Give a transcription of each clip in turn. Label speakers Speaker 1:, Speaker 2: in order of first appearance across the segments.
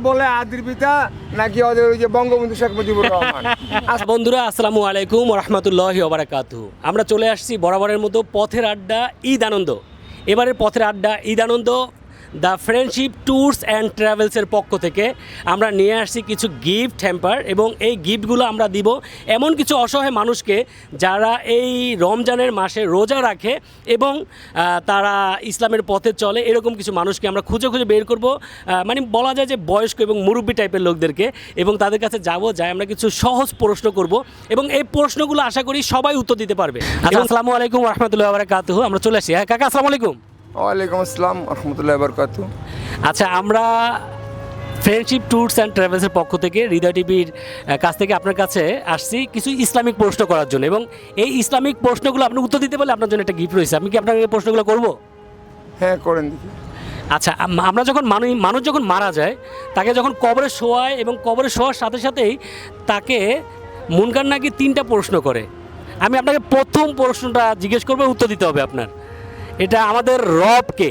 Speaker 1: বলে আদির পিতা নাকি ওদের ওই যে বঙ্গবন্ধু শেখ মুজিবুর রহমান?
Speaker 2: আচ্ছা বন্ধুরা, আসসালামু আলাইকুম রহমতুল্লাহ ওবরাকাতু আমরা চলে আসছি বরাবরের মতো পথের আড্ডা ঈদ আনন্দ। এবারের পথের আড্ডা ঈদ আনন্দ। দ্য ফ্রেন্ডশিপ ট্যুরস অ্যান্ড ট্রাভেলসের পক্ষ থেকে আমরা নিয়ে আসছি কিছু গিফট হ্যাম্পার এবং এই গিফটগুলো আমরা দিব এমন কিছু অসহায় মানুষকে যারা এই রমজানের মাসে রোজা রাখে এবং তারা ইসলামের পথে চলে এরকম কিছু মানুষকে আমরা খুঁজে খুঁজে বের করব মানে বলা যায় যে বয়স্ক এবং মুরব্বী টাইপের লোকদেরকে এবং তাদের কাছে যাব যায় আমরা কিছু সহজ প্রশ্ন করব এবং এই প্রশ্নগুলো আশা করি সবাই উত্তর দিতে পারবে। আচ্ছা আসসালামু আলাইকুম রহমতুল্লাহ বারাকাতুহু। আমরা চলে আসি। হ্যাঁ কাকা আসসালামু আলাইকুম।
Speaker 1: ওয়ালাইকুম আসসালাম রহমতুল্লাহ বরকাত
Speaker 2: আচ্ছা আমরা ফ্রেন্ডশিপ ট্যুরস অ্যান্ড ট্রাভেলসের পক্ষ থেকে হৃদয় টিভির কাছ থেকে আপনার কাছে আসছি কিছু ইসলামিক প্রশ্ন করার জন্য এবং এই ইসলামিক প্রশ্নগুলো আপনি উত্তর দিতে পারলে আপনার জন্য একটা গিফট রয়েছে। আমি কি আপনার এই প্রশ্নগুলো করব?
Speaker 1: হ্যাঁ করেন
Speaker 2: আচ্ছা আমরা যখন মানুষ মানুষ যখন মারা যায় তাকে যখন কবরে শোয়ায় এবং কবরে শোয়ার সাথে সাথেই তাকে মুনকার নাকি তিনটা প্রশ্ন করে। আমি আপনাকে প্রথম প্রশ্নটা জিজ্ঞেস করব উত্তর দিতে হবে আপনার। এটা আমাদের রবকে।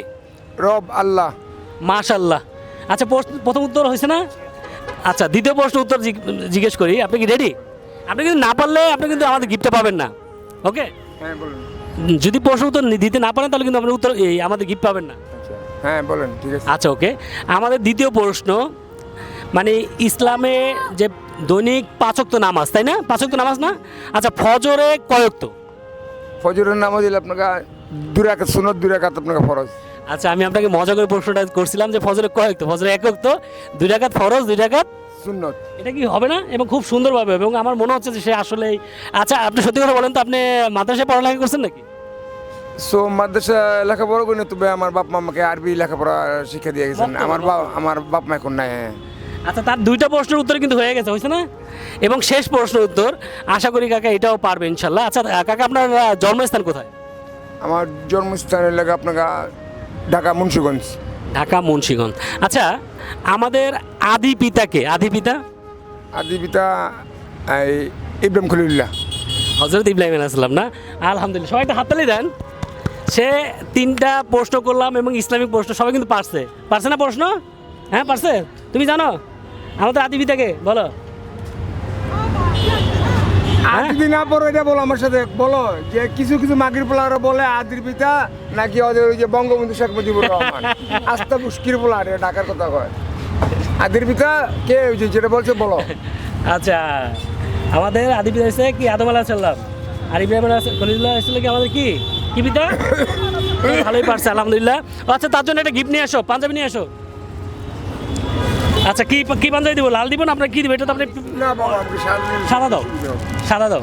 Speaker 1: রব আল্লাহ।
Speaker 2: মাশাল্লাহ আচ্ছা প্রথম উত্তর হয়েছে না? আচ্ছা দ্বিতীয় প্রশ্ন উত্তর জিজ্ঞেস করি আপনি কি রেডি আপনি কিন্তু না পারলে আপনি কিন্তু আমাদের গিফটটা পাবেন না। ওকে
Speaker 1: হ্যাঁ বলুন।
Speaker 2: যদি প্রশ্ন উত্তর দিতে না পারেন তাহলে কিন্তু আপনি উত্তর এই আমাদের গিফট পাবেন না।
Speaker 1: আচ্ছা হ্যাঁ বলেন ঠিক আছে।
Speaker 2: আচ্ছা ওকে আমাদের দ্বিতীয় প্রশ্ন মানে ইসলামে যে দৈনিক পাঁচক্ত নামাজ তাই না? পাঁচক্ত নামাজ না? আচ্ছা ফজরে কয়ক্ত
Speaker 1: ফজরের নামাজ দিলে আপনাকে দুরাকাত সুনত দুরাকাত আপনাকে ফরজ।
Speaker 2: আচ্ছা আমি আপনাকে মজা করে প্রশ্নটা করছিলাম যে ফজরে কয়ক্ত ফজরে একক্ত দুই টাকাত ফরজ দুই টাকাত
Speaker 1: সুন্নত।
Speaker 2: এটা কি হবে না? এবং খুব সুন্দরভাবে এবং আমার মনে হচ্ছে যে সে আসলে আচ্ছা আপনি সত্যি কথা বলেন তো আপনি মাদ্রাসায় পড়ালেখা করছেন নাকি?
Speaker 1: সো মাদ্রাসা লেখাপড়া করি না তবে আমার বাপ মা আমাকে আরবি লেখাপড়া শিক্ষা দিয়ে গেছেন। আমার বাপ আমার বাপ মা এখন নাই।
Speaker 2: আচ্ছা তার দুইটা প্রশ্নের উত্তর কিন্তু হয়ে গেছে হয়েছে না? এবং শেষ প্রশ্নের উত্তর আশা করি কাকা এটাও পারবে ইনশাল্লাহ। আচ্ছা কাকা আপনার জন্মস্থান কোথায়?
Speaker 1: আমার জন্মস্থান এলাকা আপনাকে ঢাকা মুন্সীগঞ্জ।
Speaker 2: ঢাকা মুন্সীগঞ্জ। আচ্ছা আমাদের আদি পিতাকে আদি পিতা?
Speaker 1: আদি পিতা এই ইব্রাহিম খলিল্লাহ
Speaker 2: হজরত ইব্রাহিম আসলাম না? আলহামদুলিল্লাহ সবাই একটা হাততালি দেন। সে তিনটা প্রশ্ন করলাম এবং ইসলামিক প্রশ্ন সবাই কিন্তু পারছে। পারছে না প্রশ্ন? হ্যাঁ পারছে? তুমি জানো? আমাদের আদি পিতাকে বলো। হ্যাঁ?
Speaker 1: আদি না পড়ো এটা বলো আমার সাথে বলো যে কিছু কিছু মাগির পোলারা বলে আদির পিতা নাকি ওদের ওই যে বঙ্গবন্ধু শেখ মুজিবুর রহমান? আস্তা মুশকির পোলা রে ডাকার কথা কয়। আদির পিতা কে ওই যেটা বলছে বলো।
Speaker 2: আচ্ছা আমাদের আদি পিতা হচ্ছে কি? আদম আলাহ সাল্লাম আর ইব্রাহিম খলিল্লাহ ছিল কি আমাদের কি? কি পিতা? ভালোই পারছে আলহামদুলিল্লাহ। আচ্ছা তার জন্য একটা গিফট নিয়ে আসো পাঞ্জাবি নিয়ে আসো। আচ্ছা কি কি পাঞ্জাবি দিব? লাল দিব না? আপনার কি দিব? এটা তো আপনি সাদা দাও। সাদা দাও।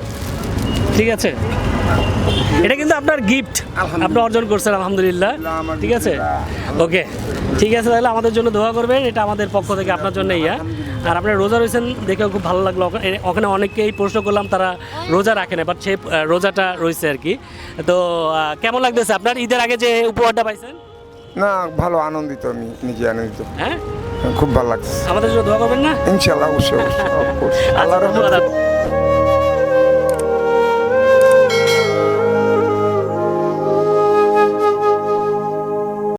Speaker 2: ঠিক আছে? এটা কিন্তু আপনার গিফট আপনি অর্জন করছেন আলহামদুলিল্লাহ। ঠিক আছে? ওকে। ঠিক আছে তাহলে আমাদের জন্য দোয়া করবেন। এটা আমাদের পক্ষ থেকে আপনার জন্য ইয়া। আর আপনার রোজা রয়েছেন দেখেও খুব ভালো লাগল। ওখানে- ওখানে অনেককেই প্রশ্ন করলাম তারা রোজা রাখে না বাট সে রোজাটা রয়েছে আর কি। তো কেমন লাগতেছে? আপনার ঈদের আগে যে উপহারটা পাইছেন?
Speaker 1: না ভালো আনন্দিত আমি নিজে আনন্দিত।
Speaker 2: হ্যাঁ?
Speaker 1: খুব ভালো লাগছে
Speaker 2: আমাদের জন্য দোয়া করবেন না?
Speaker 1: ইনশাল্লাহ অবশ্যই অবশ্যই, আল্লাহর রহমতে আল্লাহ
Speaker 2: আচ্ছা,
Speaker 1: রহমত।
Speaker 2: ধন্যবাদ।